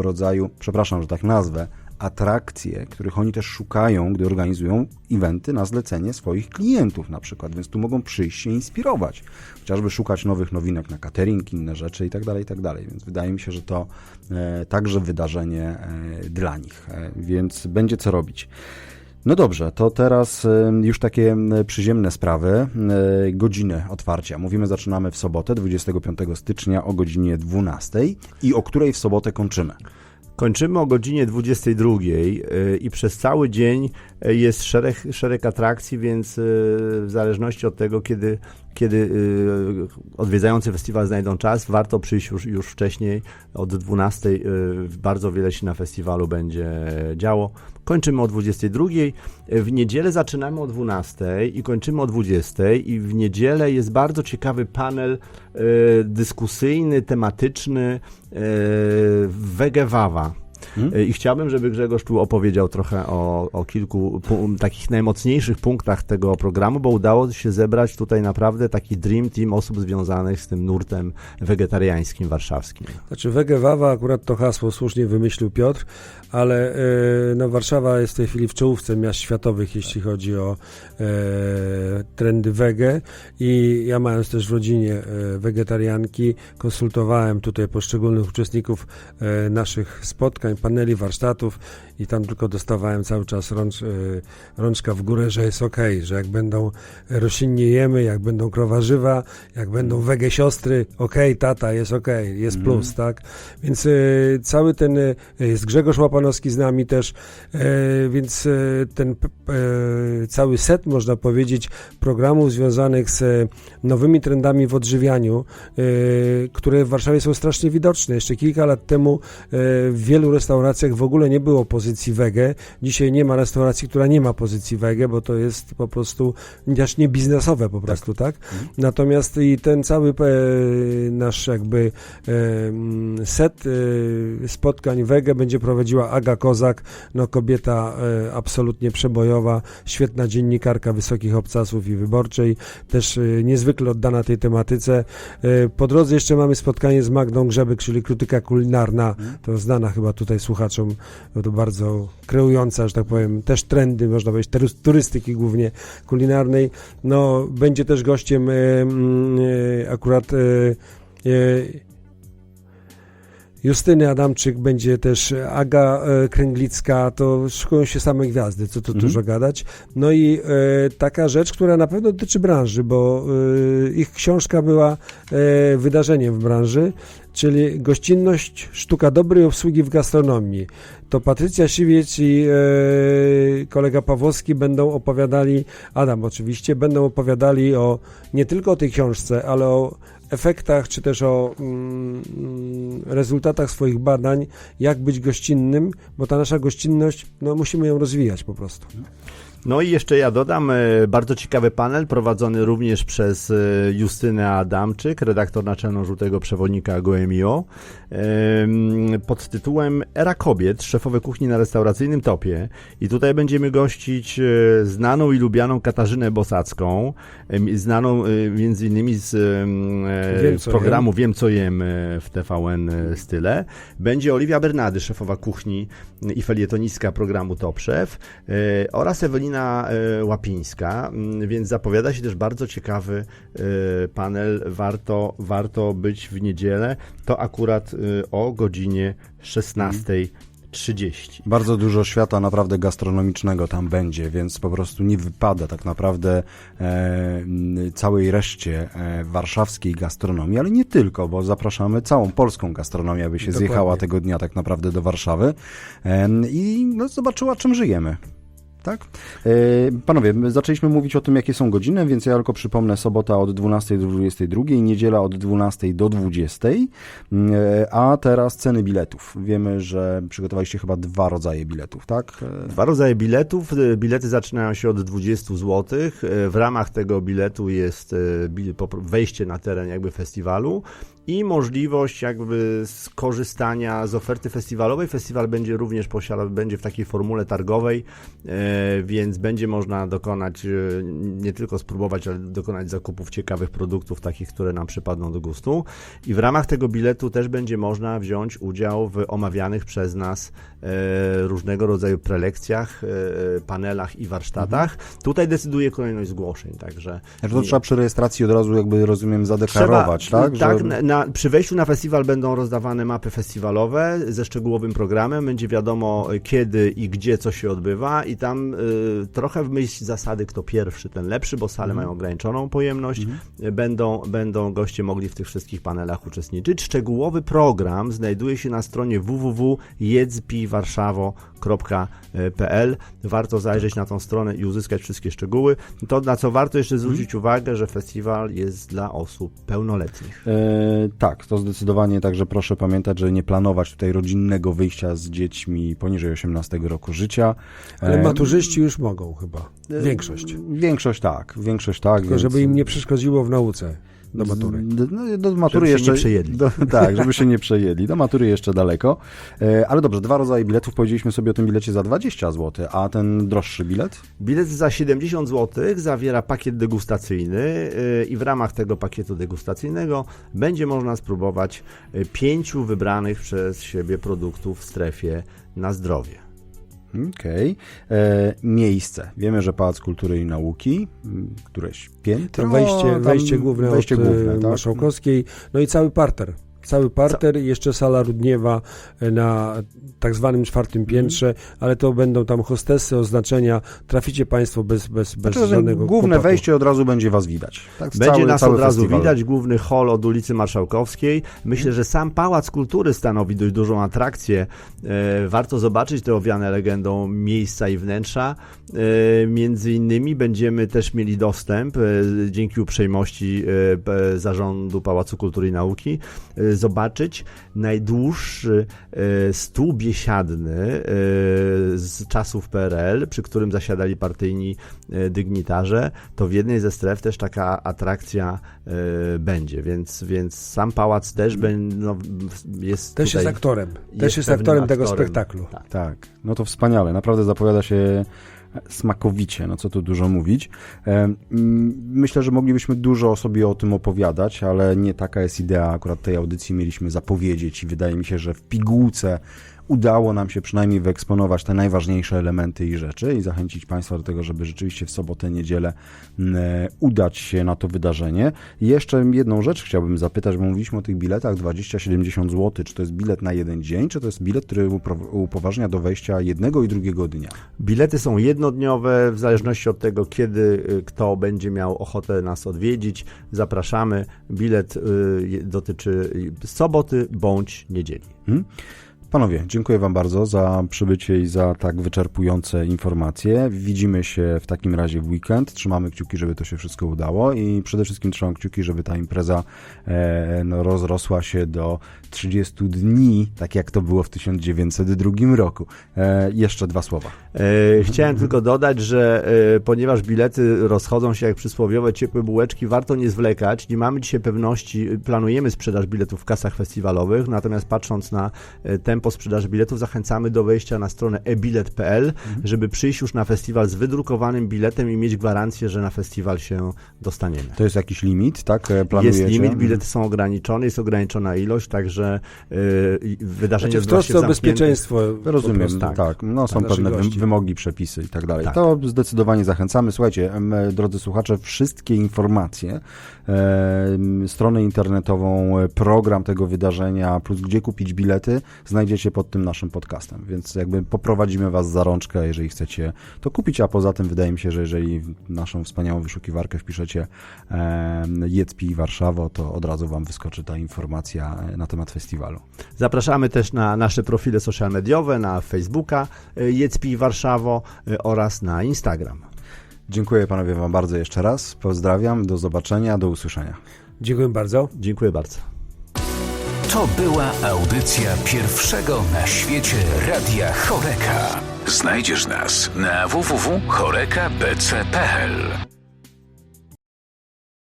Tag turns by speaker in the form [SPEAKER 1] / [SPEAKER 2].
[SPEAKER 1] rodzaju, przepraszam, że tak nazwę, atrakcje, których oni też szukają, gdy organizują eventy na zlecenie swoich klientów na przykład, więc tu mogą przyjść się inspirować, chociażby szukać nowych nowinek na catering, inne rzeczy i tak dalej, i tak więc wydaje mi się, że to e, także wydarzenie e, dla nich, e, więc będzie co robić. No dobrze, to teraz e, już takie e, przyziemne sprawy. E, Godziny otwarcia. Mówimy, zaczynamy w sobotę, 25 stycznia o godzinie 12 i o której w sobotę kończymy.
[SPEAKER 2] Kończymy o godzinie 22 y, i przez cały dzień y, jest szereg, szereg atrakcji, więc w zależności od tego, kiedy, kiedy odwiedzający festiwal znajdą czas, warto przyjść już, już wcześniej, od 12. Bardzo wiele się na festiwalu będzie działo. Kończymy o 22. W niedzielę zaczynamy o 12 i kończymy o 20. I w niedzielę jest bardzo ciekawy panel dyskusyjny, tematyczny Wegewawa. Hmm? I chciałbym, żeby Grzegorz tu opowiedział trochę o, o kilku takich najmocniejszych punktach tego programu, bo udało się zebrać tutaj naprawdę taki dream team osób związanych z tym nurtem wegetariańskim warszawskim.
[SPEAKER 3] Znaczy wegewawa akurat to hasło słusznie wymyślił Piotr, ale e, no, Warszawa jest w tej chwili w czołówce miast światowych, jeśli chodzi o e, trendy wege i ja mając też w rodzinie e, wegetarianki, konsultowałem tutaj poszczególnych uczestników e, naszych spotkań, paneli, warsztatów i tam tylko dostawałem cały czas rącz, e, rączka w górę, że jest ok, że jak będą roślinnie jemy, jak będą krowarzywa, jak będą wege siostry, ok, tata, jest ok, jest mm. plus, tak? Więc e, cały ten, e, jest Grzegorz Łapanowski z nami też, więc ten cały set, można powiedzieć, programów związanych z nowymi trendami w odżywianiu, które w Warszawie są strasznie widoczne. Jeszcze kilka lat temu w wielu restauracjach w ogóle nie było pozycji wege. Dzisiaj nie ma restauracji, która nie ma pozycji wege, bo to jest po prostu aż nie biznesowe po prostu, tak? tak? Mhm. Natomiast i ten cały e, nasz jakby e, set e, spotkań wege będzie prowadziła Aga Kozak, no kobieta absolutnie przebojowa, świetna dziennikarka wysokich obcasów i wyborczej, też niezwykle oddana tej tematyce. Po drodze jeszcze mamy spotkanie z Magdą Grzebyk, czyli krytyka kulinarna, mhm. to znana chyba tutaj słuchaczom, to bardzo kreująca, że tak powiem, też trendy, można powiedzieć, turystyki głównie kulinarnej. No, będzie też gościem e, e, akurat e, Justyny Adamczyk, będzie też Aga Kręglicka, to szukują się same gwiazdy, co tu mhm. dużo gadać. No i e, taka rzecz, która na pewno dotyczy branży, bo e, ich książka była e, wydarzeniem w branży czyli gościnność, sztuka dobrej obsługi w gastronomii. To Patrycja Siwiec i e, kolega Pawłowski będą opowiadali, Adam oczywiście, będą opowiadali o nie tylko o tej książce, ale o efektach, czy też o mm, rezultatach swoich badań, jak być gościnnym, bo ta nasza gościnność, no musimy ją rozwijać po prostu.
[SPEAKER 2] No i jeszcze ja dodam e, bardzo ciekawy panel prowadzony również przez e, Justynę Adamczyk, redaktor naczelną Żółtego Przewodnika Goemio, pod tytułem Era Kobiet, szefowe kuchni na restauracyjnym topie. I tutaj będziemy gościć e, znaną i lubianą Katarzynę Bosacką, znaną między innymi z wiem, programu jem. Wiem co jem w TVN Style. Będzie Oliwia Bernady, szefowa kuchni i felietonistka programu Top Chef oraz Ewelina Karolina e, Łapińska, mm, więc zapowiada się też bardzo ciekawy e, panel. Warto, warto być w niedzielę. To akurat e, o godzinie 16. 30.
[SPEAKER 1] Bardzo dużo świata naprawdę gastronomicznego tam będzie, więc po prostu nie wypada tak naprawdę e, całej reszcie e, warszawskiej gastronomii, ale nie tylko, bo zapraszamy całą polską gastronomię, aby się Dokładnie. zjechała tego dnia tak naprawdę do Warszawy e, i no, zobaczyła, czym żyjemy tak? E, panowie, zaczęliśmy mówić o tym, jakie są godziny, więc ja tylko przypomnę sobota od 12 do 22, niedziela od 12 do 20, e, a teraz ceny biletów. Wiemy, że przygotowaliście chyba dwa rodzaje biletów, tak?
[SPEAKER 2] E, dwa rodzaje biletów. Bilety zaczynają się od 20 zł. W ramach tego biletu jest wejście na teren jakby festiwalu i możliwość jakby skorzystania z oferty festiwalowej. Festiwal będzie również posiadał, będzie w takiej formule targowej więc będzie można dokonać, e, nie tylko spróbować, ale dokonać zakupów ciekawych produktów, takich, które nam przypadną do gustu. I w ramach tego biletu też będzie można wziąć udział w omawianych przez nas e, różnego rodzaju prelekcjach, e, panelach i warsztatach. Tutaj decyduje kolejność zgłoszeń, także
[SPEAKER 1] Znaczy to trzeba przy rejestracji od razu jakby rozumiem zadeklarować,
[SPEAKER 2] Trzeba,
[SPEAKER 1] tak?
[SPEAKER 2] Tak,
[SPEAKER 1] Że-
[SPEAKER 2] na, na, przy wejściu na festiwal będą rozdawane mapy festiwalowe ze szczegółowym programem. Będzie wiadomo kiedy i gdzie co się odbywa i tam y, trochę w myśl zasady kto pierwszy, ten lepszy, bo sale mają ograniczoną pojemność. Y, Będą, będą goście mogli w tych wszystkich panelach uczestniczyć. Szczegółowy program znajduje się na stronie www.jedzpiwarszawo.pl. Warto zajrzeć na tą stronę i uzyskać wszystkie szczegóły. To, na co warto jeszcze zwrócić uwagę, że festiwal jest dla osób pełnoletnich.
[SPEAKER 1] E, tak, to zdecydowanie, także proszę pamiętać, że nie planować tutaj rodzinnego wyjścia z dziećmi poniżej 18 roku życia.
[SPEAKER 3] Ale
[SPEAKER 1] E,
[SPEAKER 3] maturzyści już mogą chyba. Większość.
[SPEAKER 1] Większość tak, większość tak.
[SPEAKER 3] Tylko
[SPEAKER 1] więc-
[SPEAKER 3] żeby im nie przeszkodziło w nauce do matury.
[SPEAKER 1] D- No, do matury
[SPEAKER 2] się
[SPEAKER 1] jeszcze.
[SPEAKER 2] nie przejedli.
[SPEAKER 1] Do, tak, żeby się nie przejedli. Do matury jeszcze daleko. E, ale dobrze, dwa rodzaje biletów. Powiedzieliśmy sobie o tym bilecie za 20 zł, a ten droższy bilet?
[SPEAKER 2] Bilet za 70 zł zawiera pakiet degustacyjny yy, i w ramach tego pakietu degustacyjnego będzie można spróbować yy, pięciu wybranych przez siebie produktów w strefie na zdrowie.
[SPEAKER 1] Okej. E, Miejsce. Wiemy, że Pałac Kultury i Nauki, któreś piętro.
[SPEAKER 3] To wejście, wejście główne
[SPEAKER 1] wejście
[SPEAKER 3] od
[SPEAKER 1] główne,
[SPEAKER 3] e,
[SPEAKER 1] tak?
[SPEAKER 3] Marszałkowskiej, no i cały parter. Cały parter i jeszcze sala Rudniewa e, na tak zwanym czwartym piętrze, ale to będą tam hostesy, oznaczenia. Traficie Państwo bez, bez, bez
[SPEAKER 1] Znaczy,
[SPEAKER 3] żadnego
[SPEAKER 1] główne
[SPEAKER 3] kłopotu.
[SPEAKER 1] wejście od razu będzie was widać. Tak,
[SPEAKER 2] Będzie
[SPEAKER 1] cały,
[SPEAKER 2] nas
[SPEAKER 1] cały
[SPEAKER 2] od razu
[SPEAKER 1] festiwal.
[SPEAKER 2] widać, główny hol od ulicy Marszałkowskiej. Myślę, że sam Pałac Kultury stanowi dość dużą atrakcję. E, warto zobaczyć te owiane legendą miejsca i wnętrza. E, między innymi będziemy też mieli dostęp, e, dzięki uprzejmości e, Zarządu Pałacu Kultury i Nauki, e, zobaczyć najdłuższy e, stół biesiadny e, z czasów PRL, przy którym zasiadali partyjni e, dygnitarze, to w jednej ze stref też taka atrakcja będzie, więc, więc sam pałac też ben, no, w- jest
[SPEAKER 3] Też
[SPEAKER 2] tutaj,
[SPEAKER 3] jest aktorem. Też
[SPEAKER 2] jest
[SPEAKER 3] jest
[SPEAKER 2] pewnym
[SPEAKER 3] aktorem tego
[SPEAKER 2] aktorem.
[SPEAKER 3] spektaklu.
[SPEAKER 2] Tak.
[SPEAKER 1] Tak, no to wspaniale. Naprawdę zapowiada się smakowicie, no co tu dużo mówić. E, Myślę, że moglibyśmy dużo sobie o tym opowiadać, ale nie taka jest idea akurat tej audycji. Mieliśmy zapowiedzieć i wydaje mi się, że w pigułce udało nam się przynajmniej wyeksponować te najważniejsze elementy i rzeczy i zachęcić Państwa do tego, żeby rzeczywiście w sobotę, niedzielę e, udać się na to wydarzenie. I jeszcze jedną rzecz chciałbym zapytać, bo mówiliśmy o tych biletach 20-70 zł. Czy to jest bilet na jeden dzień, czy to jest bilet, który upoważnia do wejścia jednego i drugiego dnia?
[SPEAKER 2] Bilety są jednodniowe, w zależności od tego, kiedy y, kto będzie miał ochotę nas odwiedzić. Zapraszamy. Bilet y, dotyczy y, soboty bądź niedzieli.
[SPEAKER 1] Hmm? Panowie, dziękuję Wam bardzo za przybycie i za tak wyczerpujące informacje. Widzimy się w takim razie w weekend. Trzymamy kciuki, żeby to się wszystko udało i przede wszystkim trzymam kciuki, żeby ta impreza e, no, rozrosła się do 30 dni, tak jak to było w 1902 roku. E, jeszcze dwa słowa.
[SPEAKER 2] E, Chciałem tylko dodać, że e, ponieważ bilety rozchodzą się jak przysłowiowe ciepłe bułeczki, warto nie zwlekać. Nie mamy dzisiaj pewności, planujemy sprzedaż biletów w kasach festiwalowych, natomiast patrząc na e, tempo sprzedaży biletów, zachęcamy do wejścia na stronę ebilet.pl, żeby przyjść już na festiwal z wydrukowanym biletem i mieć gwarancję, że na festiwal się dostaniemy.
[SPEAKER 1] To jest jakiś limit, tak? E, Planujecie?
[SPEAKER 2] Jest limit, bilety są ograniczone, jest ograniczona ilość, także e, wydarzenie
[SPEAKER 3] Znaczy w trosce o bezpieczeństwo. po
[SPEAKER 1] Rozumiem,
[SPEAKER 3] prostu.
[SPEAKER 1] tak.
[SPEAKER 2] tak.
[SPEAKER 1] No, są pewne
[SPEAKER 3] gości.
[SPEAKER 1] wymogi, przepisy i tak dalej.
[SPEAKER 2] Tak.
[SPEAKER 1] To zdecydowanie zachęcamy. Słuchajcie, drodzy słuchacze, wszystkie informacje, em, stronę internetową, e, program tego wydarzenia, plus gdzie kupić bilety, znajdziecie pod tym naszym podcastem. Więc jakby poprowadzimy Was za rączkę, jeżeli chcecie to kupić, a poza tym wydaje mi się, że jeżeli w naszą wspaniałą wyszukiwarkę wpiszecie em, Jedz, Pij Warszawo, to od razu Wam wyskoczy ta informacja e, na temat festiwalu.
[SPEAKER 2] Zapraszamy też na nasze profile social mediowe, na Facebooka Jedz Pij Warszawo y, oraz na Instagram.
[SPEAKER 1] Dziękuję panowie Wam bardzo jeszcze raz. Pozdrawiam, do zobaczenia, do usłyszenia.
[SPEAKER 3] Dziękuję bardzo.
[SPEAKER 2] Dziękuję bardzo.
[SPEAKER 4] To była audycja pierwszego na świecie Radia Choreka. Znajdziesz nas na www.chorekabc.pl